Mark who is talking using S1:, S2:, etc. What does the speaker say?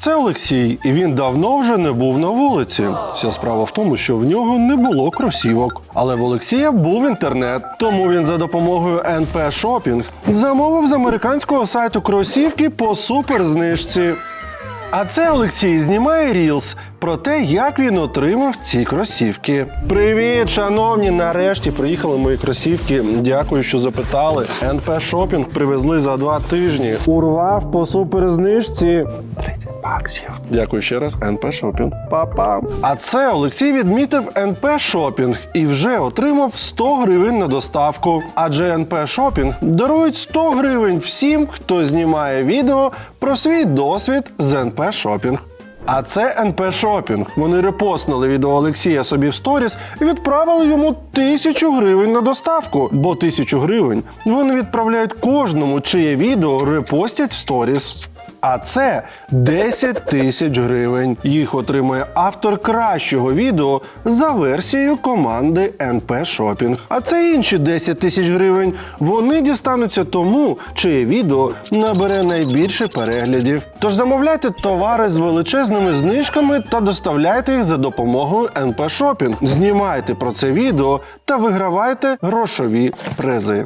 S1: Це Олексій, і він давно вже не був на вулиці. Вся справа в тому, що в нього не було кросівок. Але в Олексія був інтернет, тому він за допомогою NP Shopping замовив з американського сайту кросівки по суперзнижці. А це Олексій знімає Рілс про те, як він отримав ці кросівки. Привіт, шановні! Нарешті приїхали мої кросівки. Дякую, що запитали. НП Шопінг привезли за два тижні. Урвав по суперзнижці. 30 баксів. Дякую ще раз, НП Шопінг. Па-па. А це Олексій відмітив НП Шопінг і вже отримав 100 гривень на доставку. Адже НП Шопінг дарують 100 гривень всім, хто знімає відео про свій досвід з НП Шопінг. А це НП Шопінг. Вони репостнули відео Олексія собі в сторіс і відправили йому тисячу гривень на доставку. Бо тисячу гривень вони відправляють кожному, чиє відео репостять в сторіс. А це 10 тисяч гривень. Їх отримує автор кращого відео за версією команди НП Шопінг. А це інші 10 тисяч гривень. Вони дістануться тому, чиє відео набере найбільше переглядів. Тож замовляйте товари з величезними знижками та доставляйте їх за допомогою НП Шопінг. Знімайте про це відео та вигравайте грошові призи.